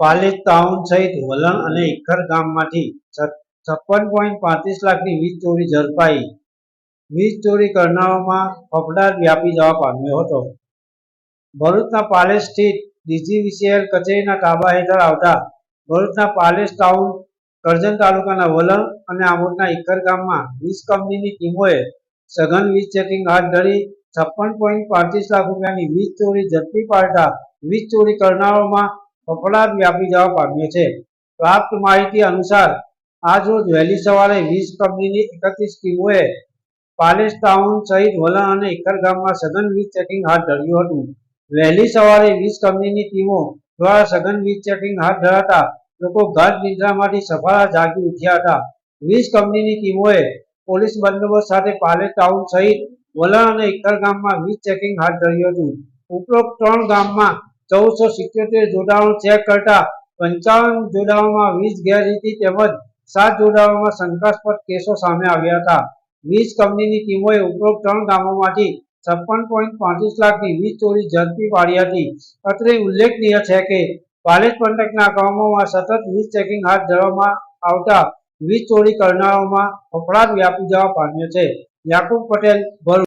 પાલિત town સહિત વલણ અને ઇખર ગામમાંથી છપ્પન પોઈન્ટ પાંત્રીસ લાખની વીજ ચોરી ઝડપાઈ. વીજ ચોરી કરનારાઓમાં ફફડાટ વ્યાપી જવા પામ્યો હતો. ભરૂચના પાલેસ સ્થિત ડીજીવીસીએલ કચેરીના તાબા હેઠળ આવતા ભરૂચના પાલેસ ટાઉન કરજણ તાલુકાના વલણ અને આમોદના ઇખર ગામમાં વીજ કંપનીની ટીમોએ સઘન વીજ ચેકિંગ હાથ ધરી છપ્પન પોઈન્ટ પાંત્રીસ લાખ રૂપિયાની વીજ ચોરી ઝડપી પાડતા વીજ ચોરી કરનારાઓમાં ફફડાટ વ્યાપી જવા પામ્યો છે. પ્રાપ્ત માહિતી અનુસાર આજરોજ વહેલી સવારે વીજ કંપનીની એકત્રીસ ટીમોએ પાલેસ ટાઉન સહિત વલણ અને એકર ગામમાં સઘન વીજ ચેકિંગ હાથ ધર્યું હતું. વહેલી સવારે વીજ કંપનીની ટીમો દ્વારા સઘન વીજ ચેકિંગ હાથ ધરાતા લોકો ગાઢ નિંદ્રામાંથી સફાળા જાગી ઉઠ્યા હતા. વીજ કંપનીની ટીમોએ પોલીસ બંદોબસ્ત સાથે પાલેસ ટાઉન સહિત વલણ અને એકર ગામમાં વીજ ચેકિંગ હાથ ધર્યું હતું. ઉપરોક્ત ત્રણ ગામમાં ચૌદસો સિત્યોતેર જોડાણો ચેક કરતા પંચાવન જોડાણોમાં વીજ ગેરરીતિ તેમજ સાત જોડાણોમાં શંકાસ્પદ કેસો સામે આવ્યા હતા. વીજ કંપનીની ટીમોએ ઉપરોક્ત ત્રણ ગામોમાંથી છપ્પન પોઈન્ટ પાંત્રીસ લાખની વીજ ચોરી ઝડપી પાડી હતી. અત્રે ઉલ્લેખનીય છે કે પાલેજ પંથકના ગામોમાં સતત વીજ ચેકિંગ હાથ ધરવામાં આવતા વીજ ચોરી કરનારાઓમાં ફફડાટ વ્યાપી જવા પામ્યો છે. યાકુબ પટેલ ભરૂચ.